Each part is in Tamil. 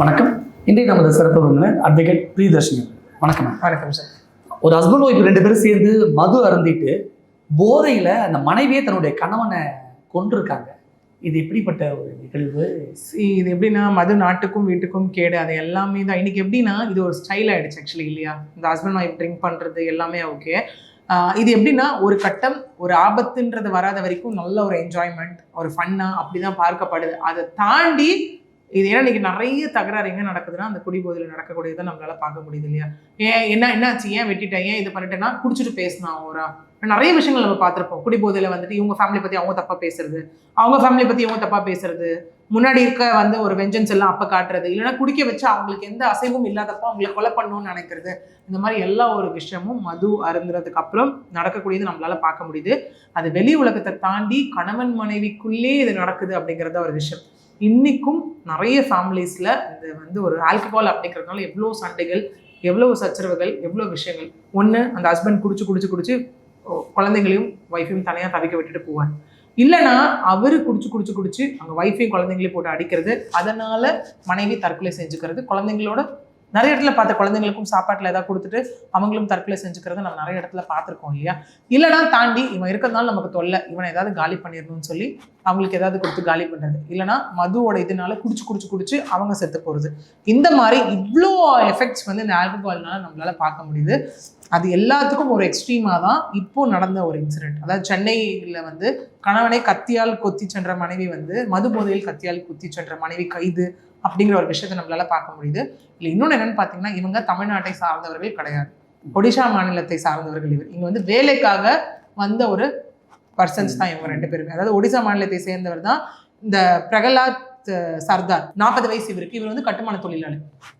வணக்கம். இன்றைய நமது சிறப்பு விருந்தினர் அட்வொகேட் பிரியதர்ஷினி வணக்கம். வணக்கம் சார். ஒரு ஹஸ்பண்ட் ஒய்ஃப் ரெண்டு பேரும் சேர்ந்து மது அருந்திட்டு போதையில அந்த மனைவியே தன்னுடைய கணவனை கொண்டிருக்காங்க இது எப்படிப்பட்ட ஒரு நிகழ்வு? இது எப்படின்னா மது நாட்டுக்கும் வீட்டுக்கும் கேடு. அது எல்லாமே தான். இன்னைக்கு எப்படின்னா இது ஒரு ஸ்டைல் ஆயிடுச்சு ஆக்சுவலி இல்லையா? இந்த ஹஸ்பண்ட் ஒய்ஃப் ட்ரிங்க் பண்றது எல்லாமே ஓகே இது எப்படின்னா ஒரு கட்டம் ஒரு ஆபத்துன்றது வராத வரைக்கும் நல்ல ஒரு என்ஜாய்மெண்ட் ஒரு ஃபன்னா அப்படிதான் பார்க்கப்படுது. அதை தாண்டி இது ஏன்னா இன்னைக்கு நிறைய தகராறு எங்கே நடக்குதுன்னா அந்த குடிபோதையில் நடக்கக்கூடியதை நம்மளால பார்க்க முடியுது இல்லையா? ஏன் என்ன என்னாச்சு? ஏன் வெட்டிட்டேன்? ஏன் இது பண்ணிட்டேன்னா குடிச்சிட்டு பேசினான் ஓரா நிறைய விஷயங்கள் நம்ம பார்த்துருப்போம். குடிபோதையில் வந்துட்டு இவங்க ஃபேமிலி பற்றி அவங்க தப்பாக பேசுறது. அவங்க ஃபேமிலி பற்றி இவங்க தப்பாக பேசுறது. முன்னாடி இருக்க வந்து ஒரு வெஞ்சன்ஸ் எல்லாம் அப்போ காட்டுறது. இல்லைன்னா குடிக்க வச்சு அவங்களுக்கு எந்த அசைவும் இல்லாதப்போ அவங்களை கொலை பண்ணணும்னு நினைக்கிறது. இந்த மாதிரி எல்லா ஒரு விஷயமும் மது அருந்துறதுக்கு அப்புறம் நடக்கக்கூடியது நம்மளால பார்க்க முடியுது. அது வெளி உலகத்தை தாண்டி கணவன் மனைவிக்குள்ளே இது நடக்குது அப்படிங்கிறத ஒரு விஷயம். இன்றைக்கும் நிறைய ஃபேமிலிஸில் இது வந்து ஒரு ஆல்கஹால் அப்படிங்கிறதுனால எவ்வளோ சண்டைகள் எவ்வளோ சச்சரவுகள் எவ்வளோ விஷயங்கள். ஒன்று அந்த ஹஸ்பண்ட் குடிச்சு குடிச்சு குடிச்சு குழந்தைங்களையும் ஒய்ஃபையும் தனியாக தவிக்க விட்டுட்டு போவார். இல்லைன்னா அவரு குடிச்சு குடிச்சு குடிச்சு அங்கே ஒய்ஃபையும் குழந்தைங்களையும் போட்டு அடிக்கிறது அதனால மனைவி தற்கொலை செஞ்சுக்கிறது குழந்தைங்களோட நிறைய இடத்துல பார்த்த குழந்தைங்களுக்கும் சாப்பாட்டில் ஏதாவது கொடுத்துட்டு அவங்களும் தற்கொலை செஞ்சுக்கிறத நம்ம நிறைய இடத்துல பார்த்துருக்கோம் இல்லையா? இல்லைனா தாண்டி இவன் இருக்கிறதுனால நமக்கு தொல்லை. இவனை ஏதாவது காலி பண்ணிடணும்னு சொல்லி அவங்களுக்கு ஏதாவது கொடுத்து காலி பண்ணுறது இல்லைனா மதுவோட இதனால குடிச்சு குடிச்சு குடிச்சு அவங்க செத்து போகிறது இந்த மாதிரி இவ்வளோ எஃபெக்ட்ஸ் வந்து இந்த ஆல்கஹால்னால நம்மளால பார்க்க முடியுது. அது எல்லாத்துக்கும் ஒரு எக்ஸ்ட்ரீமாக தான் இப்போ நடந்த ஒரு இன்சிடென்ட் அதாவது சென்னையில் வந்து கணவனை கத்தியால் கொத்தி சென்ற மனைவி வந்து மது போதையில் கத்தியால் குத்தி சென்ற மனைவி கைது அப்படிங்கிற ஒரு விஷயத்தை நம்மளால பார்க்க முடியுது. இல்லை இன்னொன்று என்னன்னு பார்த்தீங்கன்னா இவங்க தமிழ்நாட்டை சார்ந்தவர்கள் கிடையாது. ஒடிஷா மாநிலத்தை சார்ந்தவர்கள் இவர். இங்க வந்து வேலைக்காக வந்த ஒரு பர்சன்ஸ் தான் இவங்க ரெண்டு பேருமே. அதாவது ஒடிசா மாநிலத்தை சேர்ந்தவர் தான் இந்த பிரகலாத் சர்தார். நாற்பது வயசு இவருக்கு. இவர் வந்து கட்டுமான தொழிலாளி.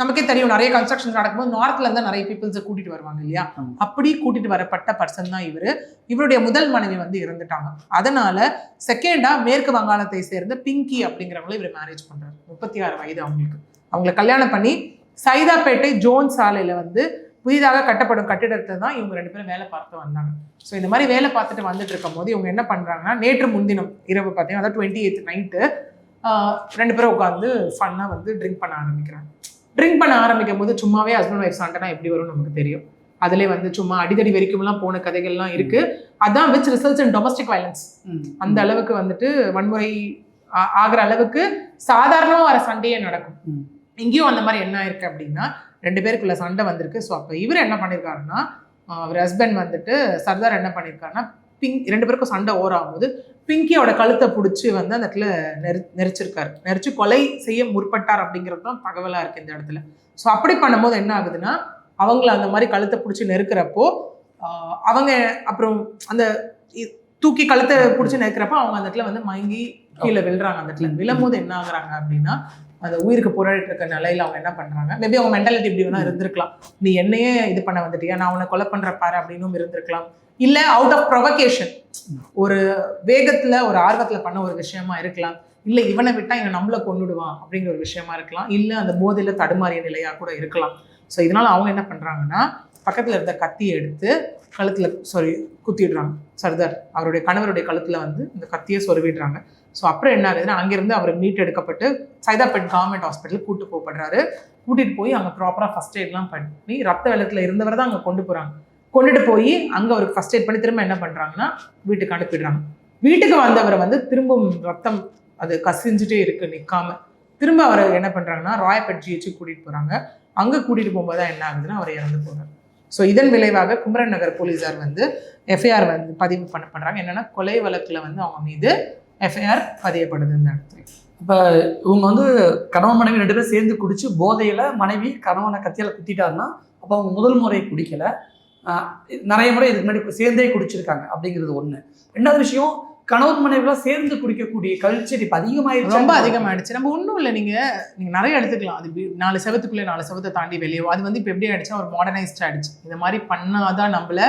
நமக்கே தெரியும் நிறைய கன்ஸ்ட்ரக்ஷன் நடக்கும்போது நார்த்ல இருந்தா நிறைய பீப்புள்ஸை கூட்டிட்டு வருவாங்க இல்லையா. அப்படி கூட்டிட்டு வரப்பட்ட பர்சன் தான் இவரு. இவருடைய முதல் மனைவி வந்து இறந்துட்டாங்க. அதனால செகண்டா மேற்கு வங்காளத்தை சேர்ந்த பிங்கி அப்படிங்கிறவங்கள இவர் மேரேஜ் பண்றாரு. முப்பத்தி ஆறு வயது அவங்களுக்கு. அவங்கள கல்யாணம் பண்ணி சைதாப்பேட்டை ஜோன் சாலையில வந்து புதிதாக கட்டப்படும் கட்டிடத்தை தான் இவங்க ரெண்டு பேரும் வேலை பார்த்து வந்தாங்க. ஸோ இந்த மாதிரி வேலை பார்த்துட்டு வந்துட்டு இருக்கும் போது இவங்க என்ன பண்றாங்கன்னா நேற்று முன்தினம் இரவு பார்த்தீங்கன்னா அதாவது டுவெண்ட்டி எய்த் நைட்டு ரெண்டு பேரும் உட்காந்து ஃபன்னாக வந்து ட்ரிங்க் பண்ண ஆரம்பிக்கிறாங்க. ட்ரிங்க் பண்ண ஆரம்பிக்கும் போது சும்மாவே ஹஸ்பண்ட் ஒய்ஃப் சண்டைனா எப்படி வரும்னு நமக்கு தெரியும். அதிலே வந்து சும்மா அடிதடி வரைக்கும்லாம் போன கதைகள்லாம் இருக்கு. அதான் which results in domestic violence. அந்த அளவுக்கு வந்துட்டு வன்முறை ஆகுற அளவுக்கு சாதாரணமா வர சண்டையே நடக்கும். இங்கேயும் அந்த மாதிரி என்ன ஆயிருக்கு அப்படின்னா ரெண்டு பேருக்குள்ள சண்டை வந்திருக்கு. ஸோ அப்போ இவர் என்ன பண்ணியிருக்காருன்னா அவர் ஹஸ்பண்ட் வந்துட்டு சர்தார் என்ன பண்ணியிருக்காருன்னா பிங்க் ரெண்டு பேருக்கும் சண்டை ஓர் ஆகும்போது பிங்கியோட கழுத்தை பிடிச்சி வந்து அந்த இடத்துல நெரி நெரிச்சிருக்காரு. நெரிச்சு கொலை செய்ய முற்பட்டார் அப்படிங்கிறது தான் தகவலாக இருக்குது இந்த இடத்துல. ஸோ அப்படி பண்ணும்போது என்ன ஆகுதுன்னா அவங்கள அந்த மாதிரி கழுத்தை பிடிச்சி நெருக்கிறப்போ அவங்க அப்புறம் அந்த தூக்கி கழுத்தை பிடிச்சி நெருக்கிறப்போ அவங்க அந்த இடத்துல வந்து மயங்கி கீழே விழுறாங்க. அந்த இடத்துல விழும்போது என்ன ஆகுறாங்க அப்படின்னா அந்த உயிருக்கு போராடிட்டு இருக்க நிலையில அவங்க என்ன பண்றாங்க? மேபி அவங்க மென்டாலிட்டி இப்படி வேணா இருந்திருக்கலாம். நீ என்னையே இது பண்ண வந்துட்டியா? நான் உன்னை கொலை பண்ற பாரு அப்படின்னும் இருந்திருக்கலாம். இல்லை அவுட் ஆஃப் ப்ரொவகேஷன் ஒரு வேகத்தில் ஒரு ஆர்வத்தில் பண்ண ஒரு விஷயமா இருக்கலாம். இல்லை இவனை விட்டால் இவன் நம்மளை கொண்டுடுவான் அப்படிங்கிற ஒரு விஷயமா இருக்கலாம். இல்லை அந்த போதையில் தடுமாறிய நிலையாக கூட இருக்கலாம். ஸோ இதனால் அவங்க என்ன பண்ணுறாங்கன்னா பக்கத்தில் இருந்த கத்தியை எடுத்து கழுத்தில் சாரி குத்திடுறாங்க. சர்தார் அவருடைய கணவருடைய கழுத்தில் வந்து இந்த கத்தியை சொருவிடுறாங்க. ஸோ அப்புறம் என்ன ஆகுதுன்னா அங்கேருந்து அவர் மீட் எடுக்கப்பட்டு சைதாப்பேட் கவர்மெண்ட் ஹாஸ்பிட்டலுக்கு கூட்டு போகப்படுறாரு. கூட்டிகிட்டு போய் அங்கே ப்ராப்பராக ஃபஸ்ட் எய்ட்லாம் பண்ணி ரத்த வெள்ளத்தில் இருந்தவர் தான் அங்கே கொண்டு போகிறாங்க கொண்டுட்டு போய் அங்கே அவருக்கு ஃபஸ்ட் எய்ட் பண்ணி திரும்ப என்ன பண்ணுறாங்கன்னா வீட்டுக்கு அனுப்பிடுறாங்க வீட்டுக்கு வந்தவரை வந்து திரும்பவும் ரத்தம் அது கசிஞ்சுட்டே இருக்குது நிற்காம திரும்ப அவரை என்ன பண்ணுறாங்கன்னா ராயப்பட் ஜிஹெச்சு கூட்டிகிட்டு போகிறாங்க அங்கே கூட்டிகிட்டு போகும்போது தான் என்ன ஆகுதுன்னா அவர் இறந்து போகிறார் ஸோ இதன் விளைவாக குமரன் நகர் போலீஸார் வந்து எஃப்ஐஆர் வந்து பதிவு பண்ண பண்ணுறாங்க என்னென்னா கொலை வழக்கில் வந்து அவங்க மீது எஃப்ஐஆர் பதியப்படுது இந்த இடத்துல. இப்போ இவங்க வந்து கணவன் மனைவி ரெண்டு பேரும் சேர்ந்து குடிச்சு போதையில் மனைவி கணவனை கத்தியால் குத்திட்டாருன்னா அப்போ அவங்க முதல் முறை குடிக்கலை. நிறைய முறை இதுக்கு முன்னாடி சேர்ந்தே குடிச்சிருக்காங்க அப்படிங்கிறது ஒண்ணு. ரெண்டாவது விஷயம் கணவன் மனைவிலாம் சேர்ந்து குடிக்கக்கூடிய கல்ச்சர் இப்ப அதிகமாயிருச்சு ரொம்ப அதிகமாயிடுச்சு. நம்ம ஒன்றும் இல்லை நீங்க நீங்க நிறைய எடுத்துக்கலாம். அது நாலு செவத்துக்குள்ளே நாலு செவத்தை தாண்டி வெளியே அது வந்து இப்போ எப்படி ஆயிடுச்சுன்னா ஒரு மாடர்னைஸ்ட் ஆயிடுச்சு. இந்த மாதிரி பண்ணாதான் நம்மள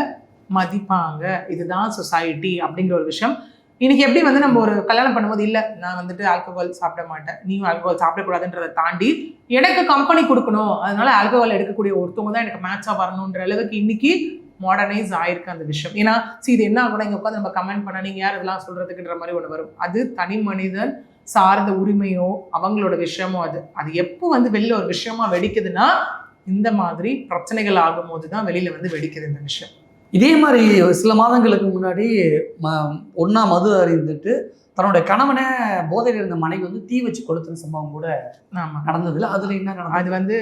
மதிப்பாங்க. இதுதான் சொசைட்டி அப்படிங்கிற ஒரு விஷயம். இன்னைக்கு எப்படி வந்து நம்ம ஒரு கல்யாணம் பண்ணும்போது இல்லை நான் வந்துட்டு ஆல்கஹால் சாப்பிட மாட்டேன் நீயும் ஆல்கஹால் சாப்பிடக்கூடாதுன்றதை தாண்டி எனக்கு கம்பெனி கொடுக்கணும். அதனால ஆல்கஹால் எடுக்கக்கூடிய ஒருத்தவங்க தான் எனக்கு மேட்சாக வரணுன்ற அளவுக்கு இன்னைக்கு மாடர்னைஸ் ஆயிருக்கு அந்த விஷயம். ஏன்னா see இது என்ன ஆகும்னா இங்கே உட்காந்து நம்ம கமெண்ட் பண்ண நீங்கள் யார் இதெல்லாம் சொல்கிறதுக்குன்ற மாதிரி ஒன்று வரும். அது தனி மனிதன் சார்ந்த உரிமையோ அவங்களோட விஷயமோ அது. அது எப்போ வந்து வெளியில் ஒரு விஷயமா வெடிக்குதுன்னா இந்த மாதிரி பிரச்சனைகள் ஆகும்போது தான் வெளியில வந்து வெடிக்குது இந்த விஷயம். இதே மாதிரி சில மாதங்களுக்கு முன்னாடி ம ஒன்றா மது அறிந்துட்டு தன்னுடைய கணவனை போதையில் இருந்த மனைவி வந்து தீ வச்சு கொளுத்துன சம்பவம் கூட ஆமா. நடந்ததுல. அதுல என்ன நடந்தது? அது வந்து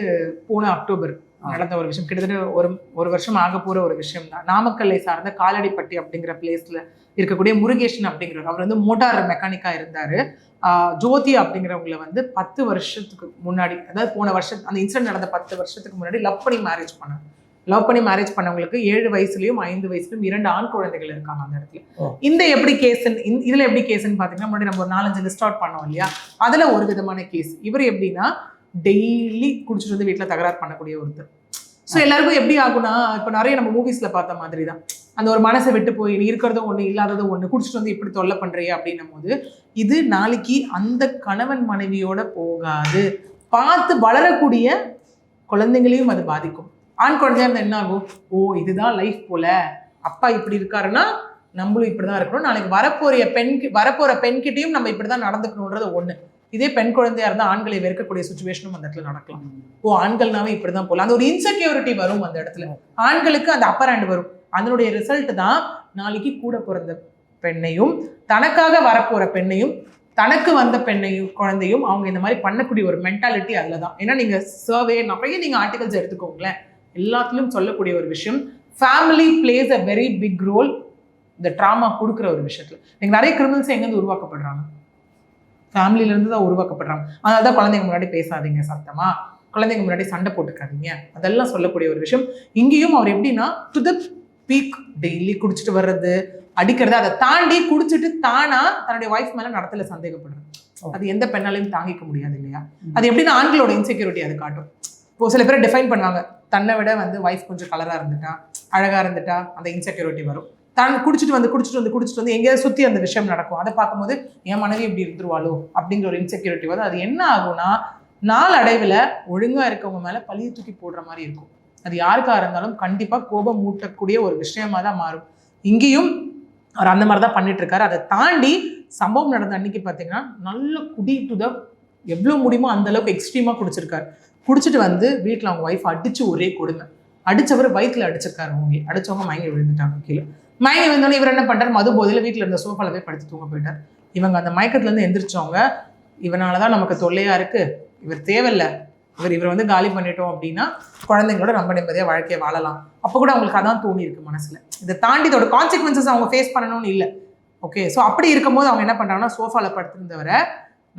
போன அக்டோபர். நடந்த ஒரு விஷயம். கிட்டத்தட்ட ஒரு ஒரு வருஷம் ஆக போற ஒரு விஷயம் தான். நாமக்கல்லை சார்ந்த காலடிப்பட்டி அப்படிங்கிற பிளேஸ்ல இருக்கக்கூடிய முருகேஷன் அப்படிங்கிறவர் அவர் வந்து மோட்டார் மெக்கானிக்கா இருந்தாரு. ஜோதி அப்படிங்கிறவங்கள வந்து பத்து வருஷத்துக்கு முன்னாடி அதாவது போன வருஷம் அந்த இன்சிடென்ட் நடந்த பத்து வருஷத்துக்கு முன்னாடி லவ் பண்ணி மேரேஜ் பண்ணாங்க. லவ் பண்ணி மேரேஜ் பண்ணவங்களுக்கு ஏழு வயசுலயும் ஐந்து வயசுலயும் இரண்டு ஆண் குழந்தைகள் இருக்காங்க அந்த இடத்துல. இந்த எப்படி கேஸ் இதுல எப்படி கேஸ்ன்னு பாத்தீங்கன்னா முன்னாடி நம்ம ஒரு நாலஞ்சு லிஸ்ட் அவுட் பண்ணோம் இல்லையா? அதுல ஒரு விதமான கேஸ் இவர் எப்படின்னா டெய்லி குடிச்சிட்டு வந்து வீட்டில் தகராறு பண்ணக்கூடிய ஒருத்தர். ஸோ எல்லாருக்கும் எப்படி ஆகும்னா இப்போ நிறைய நம்ம மூவிஸில் பார்த்த மாதிரி தான் அந்த ஒரு மனசை விட்டு போய் நீ இருக்கிறதும் ஒன்று இல்லாததும் ஒன்று குடிச்சிட்டு வந்து இப்படி தொல்லை பண்ணுறிய அப்படின்னும் போது இது நாளைக்கு அந்த கணவன் மனைவியோட போகாது. பார்த்து வளரக்கூடிய குழந்தைங்களையும் அது பாதிக்கும். ஆண் குழந்தையா இருந்தால் என்ன ஆகும்? ஓ இதுதான் லைஃப் போல. அப்பா இப்படி இருக்காருன்னா நம்மளும் இப்படி தான் இருக்கணும். நாளைக்கு வரப்போகிற பெண் வரப்போற பெண்கிட்டையும் நம்ம இப்படி தான் நடந்துக்கணுன்றது ஒன்று இதே பெண் குழந்தையா இருந்தால் ஆண்களை வெறுக்கக்கூடிய சுச்சுவேஷனும் அந்த இடத்துல நடக்கலாம். ஓ ஆண்கள்னாவே இப்படிதான் போகலாம் அந்த ஒரு இன்செக்யூரிட்டி வரும் அந்த இடத்துல. ஆண்களுக்கு அந்த அப்பர் ஹேண்ட் வரும். அதனுடைய ரிசல்ட் தான் நாளைக்கு கூட பிறந்த பெண்ணையும் தனக்காக வரப்போற பெண்ணையும் தனக்கு வந்த பெண்ணையும் குழந்தையும் அவங்க இந்த மாதிரி பண்ணக்கூடிய ஒரு மென்டாலிட்டி அதில் தான் ஏன்னா நீங்க சர்வே நிறைய நீங்க ஆர்டிகல்ஸ் எடுத்துக்கோங்களேன். எல்லாத்துலயும் சொல்லக்கூடிய ஒரு விஷயம் family plays a very big role இந்த ட்ராமா கொடுக்குற ஒரு விஷயத்துல. நீங்க நிறைய கிரிமினல்ஸ் எங்கேருந்து உருவாக்கப்படுறாங்க? ஃபேமிலில இருந்து தான் உருவாக்கப்படுறாங்க. அதனால தான் குழந்தைங்க முன்னாடி பேசாதீங்க சத்தமா. குழந்தைங்க முன்னாடி சண்டை போட்டுக்காதீங்க. அதெல்லாம் சொல்லக்கூடிய ஒரு விஷயம். இங்கேயும் அவர் எப்படின்னா டு த பீக் டெய்லி குடிச்சிட்டு வர்றது அடிக்கிறது அதை தாண்டி குடிச்சிட்டு தானா தன்னுடைய ஒய்ஃப் மேல நடத்தல சந்தேகப்படுறது. அது எந்த பெண்ணாலையும் தாங்கிக்க முடியாது இல்லையா? அது எப்படின்னா ஆண்களோட இன்செக்யூரிட்டி அது காட்டும். இப்போ சில பேர் டிஃபைன் பண்ணுவாங்க. தன்னை விட வந்து ஒய்ஃப் கொஞ்சம் கலராக இருந்துட்டா அழகாக இருந்துட்டா அந்த இன்செக்யூரிட்டி வரும். தான் குடிச்சிட்டு வந்து குடிச்சிட்டு வந்து குடிச்சிட்டு வந்து எங்கேயாவது சுற்றி அந்த விஷயம் நடக்கும். அதை பார்க்கும்போது என் மனைவி இப்படி இருந்துருவாளோ? அப்படிங்கிற ஒரு இன்செக்யூரிட்டி வரும். அது என்ன ஆகும்னா நாளடைவில் ஒழுங்காக இருக்கவங்க மேலே பழிய தூக்கி போடுற மாதிரி இருக்கும். அது யாருக்காக இருந்தாலும் கண்டிப்பாக கோபம் மூட்டக்கூடிய ஒரு விஷயமா தான் மாறும். இங்கேயும் அவர் அந்த மாதிரி தான் பண்ணிட்டு இருக்காரு அதை தாண்டி சம்பவம் நடந்த அன்னைக்கு பார்த்தீங்கன்னா நல்ல குடி டு த எவ்வளோ முடியுமோ அந்த அளவுக்கு எக்ஸ்ட்ரீமாக குடிச்சிருக்காரு. பிடிச்சிட்டு வந்து வீட்டில் அவங்க ஒய்ஃப் அடித்து ஒரே கொடுமை. அடித்தவர் வயிற்றில் அடிச்சிருக்காரு அவங்க அடித்தவங்க மயங்கி விழுந்துட்டாங்க கீழே மயங்கி விழுந்தோடனே இவர் என்ன பண்ணுறாரு மது போதையில வீட்டில் இருந்த சோஃபாவில் போய் படுத்து தூங்க போயிட்டார். இவங்க அந்த மயக்கத்துலேருந்து எந்திரிச்சவங்க இவனால தான் நமக்கு தொல்லையாக இருக்குது இவர் தேவையில்ல. இவர் இவர் வந்து காலி பண்ணிட்டோம் அப்படின்னா குழந்தைங்களோட ரொம்ப நிம்மதியாக வாழ்க்கையை வாழலாம். அப்போ கூட அவங்களுக்கு அதான் தோணி இருக்கு மனசில். இதை தாண்டி இதோட கான்சிக்வன்சஸ் அவங்க ஃபேஸ் பண்ணணும்னு இல்லை. ஓகே ஸோ அப்படி இருக்கும்போது அவங்க என்ன பண்ணுறாங்கன்னா சோஃபாவில் படுத்திருந்தவரை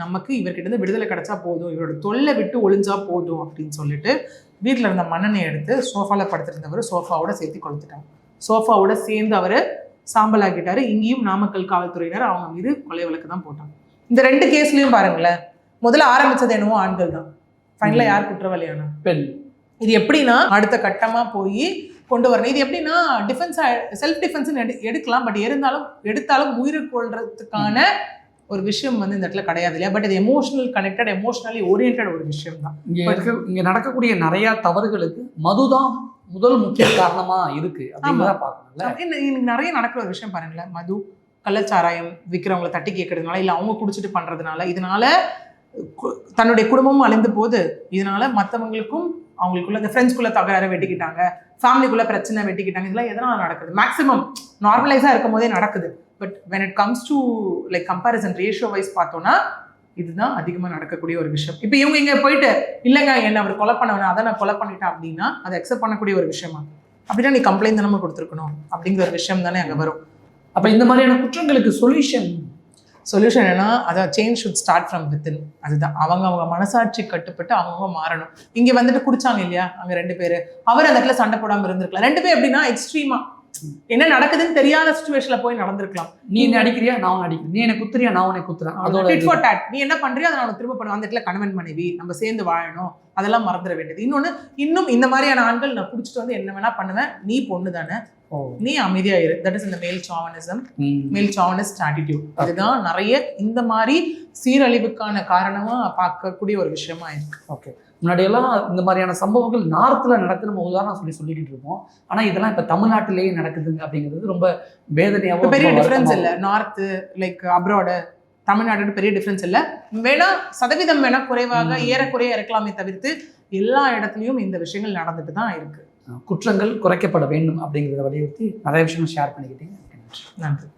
நமக்கு இவர்கிட்ட இருந்து விடுதலை கிடைச்சா போதும் இவரோட தொல்லை விட்டு ஒளிஞ்சா போதும் அப்படின்னு சொல்லிட்டு வீட்டில் இருந்த மண்ணெண்ணெய் எடுத்து சோஃபால படுத்திருந்தவர் சோஃபாவோட சேர்த்து கொளுத்துட்டாங்க. சோஃபாவோட சேர்ந்து அவர் சாம்பல் ஆக்கிட்டாரு இங்கேயும் நாமக்கல் காவல்துறையினர் அவங்க மீது கொலை வழக்கு தான் போட்டாங்க. இந்த ரெண்டு கேஸ்லயும் பாருங்களேன் முதல்ல ஆரம்பிச்சது என்னவோ ஆண்கள் தான். ஃபைனலாக யார் குற்றவாளியானா? பெண். இது எப்படின்னா அடுத்த கட்டமா போய் கொண்டு வரணும். இது எப்படின்னா டிஃபென்ஸ் செல்ஃப் டிஃபென்ஸ் எடுக்கலாம். பட் இருந்தாலும் எடுத்தாலும் உயிரை கொள்றதுக்கான ஒரு விஷயம் வந்து இந்த இடத்துல கிடையாது இல்லையா? பட் இது எமோஷனல் கனெக்டட் எமோஷனலி ஓரியன்ட் ஒரு விஷயம் தான் இங்க இருக்க இங்க நடக்கக்கூடிய நிறைய தவறுகளுக்கு மதுதான் முதல் முக்கிய காரணமா இருக்கு அப்படிங்கிறத பார்க்கணும்ல. இன்னைக்கு நிறைய நடக்கிற ஒரு விஷயம் பாருங்களேன். மது கள்ளச்சாராயம் விற்கிறவங்களை தட்டி கேட்கறதுனால இல்லை அவங்க குடிச்சிட்டு பண்றதுனால இதனால தன்னுடைய குடும்பமும் அழிந்து போகுது. இதனால மற்றவங்களுக்கும் அவங்களுக்குள்ள இந்த ஃப்ரெண்ட்ஸ்குள்ள தகராறு வெட்டிக்கிட்டாங்க. ஃபேமிலிக்குள்ள பிரச்சனை வெட்டிக்கிட்டாங்க. இதெல்லாம் எதனால நடக்குது? மேக்ஸிமம் நார்மலைஸாக இருக்கும் போதே நடக்குது. But when it comes to like comparison ratio wise பார்த்தோன்னா இதுதான் அதிகமாக நடக்கக்கூடிய ஒரு விஷயம். இப்போ இவங்க இங்கே போயிட்டு இல்லைங்க என்ன அவர் கொலை பண்ணவன அதை நான் கொலை பண்ணிட்டேன் அப்படின்னா அதை அக்செப்ட் பண்ணக்கூடிய ஒரு விஷயமா? அப்படின்னா நீ கம்ப்ளைண்ட் தானே கொடுத்துருக்கணும். அப்படிங்கிற ஒரு விஷயம் தானே அங்கே வரும். அப்போ இந்த மாதிரியான குற்றங்களுக்கு சொல்யூஷன் சொல்யூஷன் என்னன்னா அதான் change should start from within அதுதான். அவங்க அவங்க மனசாட்சி கட்டுப்பட்டு அவங்கவுங்க மாறணும். இங்கே வந்துட்டு குடிச்சாங்க இல்லையா? அங்கே ரெண்டு பேர். அவர் அந்த இடத்துல சண்டை போடாமல் இருந்திருக்கலாம். ரெண்டு பேர் எப்படின்னா எக்ஸ்ட்ரீமாக என்ன நடக்குதுன்னு தெரியாத சுச்சுவேஷன்ல போய் நடந்திருக்கலாம். நீ என்ன அடிக்கிறியா? நான் உன்னை அடிக்கிறேன் நீ என்ன குத்துறியா? நான் உன்னை குத்துறேன். அதோட இது. ஃபார் டாட் நீ என்ன பண்றியோ அதை நான் உனக்கு திரும்ப பண்ணுவேன் அந்த இடத்துல கணவன் மனைவி நம்ம சேர்ந்து வாழணும். அதெல்லாம் மறந்துட வேண்டியது. இன்னொன்னு இன்னும் இந்த மாதிரியான ஆண்கள் நான் குடிச்சிட்டு வந்து என்ன வேணா பண்ணுவேன். நீ பொண்ணு தானே. நீ அமைதியா இரு. தட் இஸ் இந்த மேல் சாவனிசம். மேல் சாவனிஸ்ட் ஆட்டிடியூட் இதுதான் நிறைய இந்த மாதிரி சீரழிவுக்கான காரணமா பார்க்கக்கூடிய ஒரு விஷயமா இருக்கு. ஓகே முன்னாடியெல்லாம் இந்த மாதிரியான சம்பவங்கள் நார்த்தில் நடக்குது நம்ம உதாரணம் சொல்லி சொல்லிக்கிட்டு இருப்போம். ஆனால் இதெல்லாம் இப்போ தமிழ்நாட்டிலேயே நடக்குதுங்க அப்படிங்கிறது ரொம்ப இப்ப வேதனையாகவும் பெரிய டிஃபரன்ஸ் இல்ல. நார்த் லைக் அப்ராடு தமிழ்நாடு பெரிய டிஃபரன்ஸ் இல்ல. வேணா சதவீதம் வேணா குறைவாக. ஏறக்குறைய இருக்கலாமே தவிர்த்து எல்லா இடத்துலயும் இந்த விஷயங்கள் நடந்துட்டு தான் இருக்கு. குற்றங்கள் குறைக்கப்பட வேண்டும் அப்படிங்கிறத வலியுறுத்தி நிறைய விஷயங்கள் ஷேர் பண்ணிக்கிட்டீங்க. நன்றி.